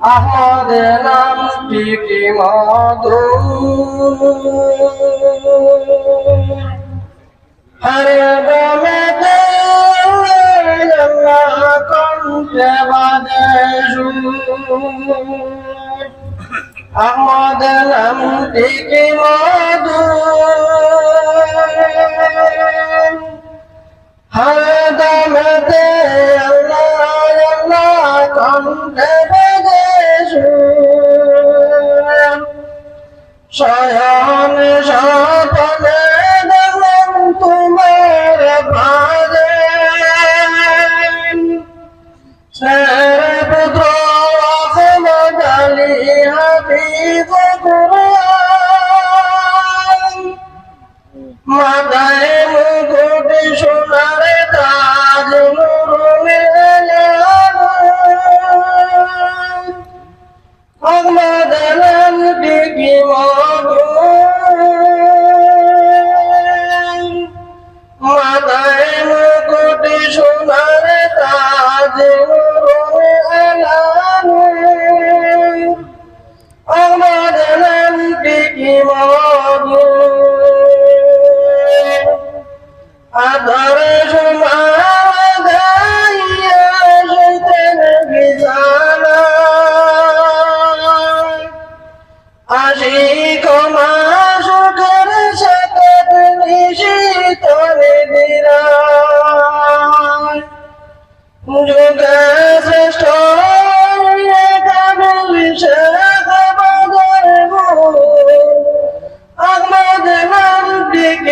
আমাদের নামটি মধু হরে বলে কণ্ঠে মধু শয়ন সপনে দেখলাম তোমার ভাজে স্নেহের পুত্র আহমদ আলী হাফিজ মাথায় মুকুট সোনার তাজ গাইয়া যেতেন বিজানা আসি কমা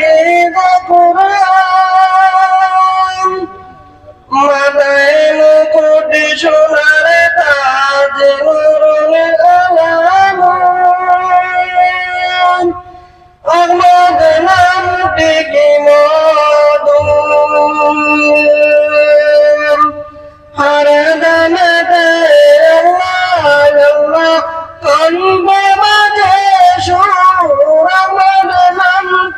হাফিজ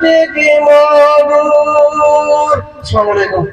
আহমদ নামটি আসসালামু আলাইকুম।